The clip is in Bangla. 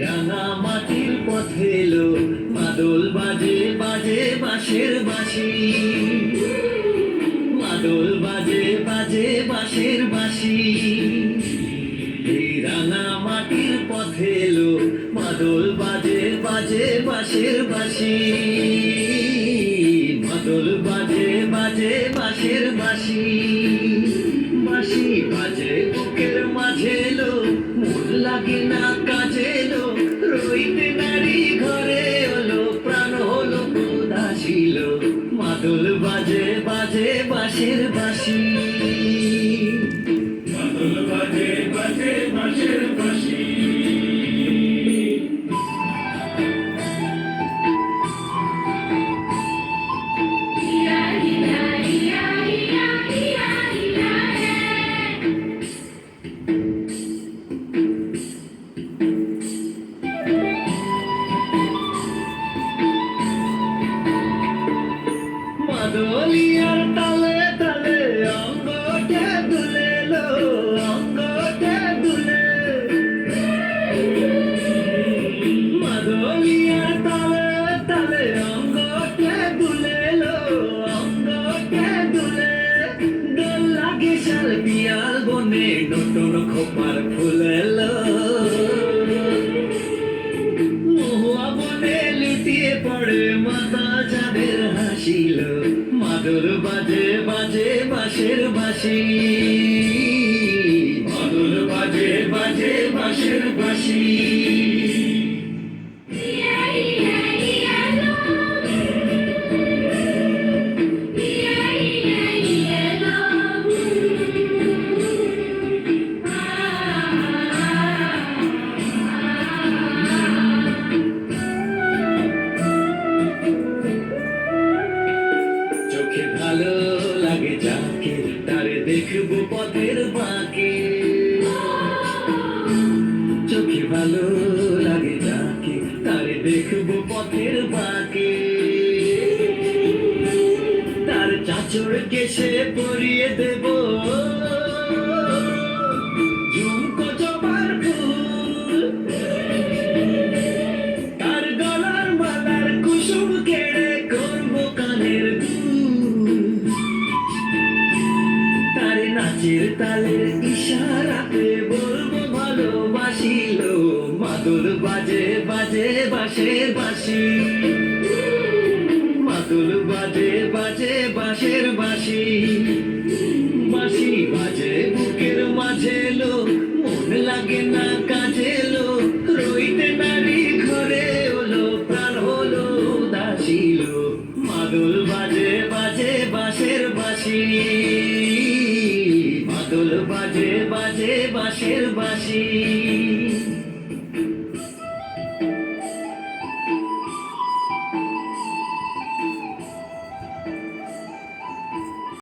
রানা মাটির পথে এলো, মাদল বাজে বাজে বাঁশের বাঁশি। মাদল বাজে বাজে বাঁশের বাঁশি। রানা মাটির পথে এলো, মাদল বাজে বাজে বাঁশের বাঁশি। মাদল বাজে বাজে বাঁশের বাঁশি। বাঁশি বাজে বুকের মাঝে এলো, মন লাগে না মাদল বাজে বাজে বাঁশের বাঁশি। বিয়াল বনে নতুন খোপার ফুলেলো মহুয়া বনে লুটিয়ে পড়ে মাথা যাদের হাসিল মাদুর বাজে বাজে বাঁশের বাঁশি মাদল বাজে বাজে বাঁশের ভালো লাগে যাকে, তারে দেখব পথের বাঁকে। তার চাচর কেসে পরিয়ে দেব। তালের ইশারাতে বলব ভালোবাসিল মাদুর বাজে বাজে বাঁশের বাঁশি মাদুর বাজে বাজে বাঁশের বাঁশি বাঁশি বাজে, বুকের মাঝে লো মন লাগে না কাজে লো রইতে নারী ঘরে হলো, প্রাণ হলো উদাসীল মাদুল বাজে বাজে বাঁশের বাঁশি মাদুল বাজে বাজে বাঁশের বাঁশি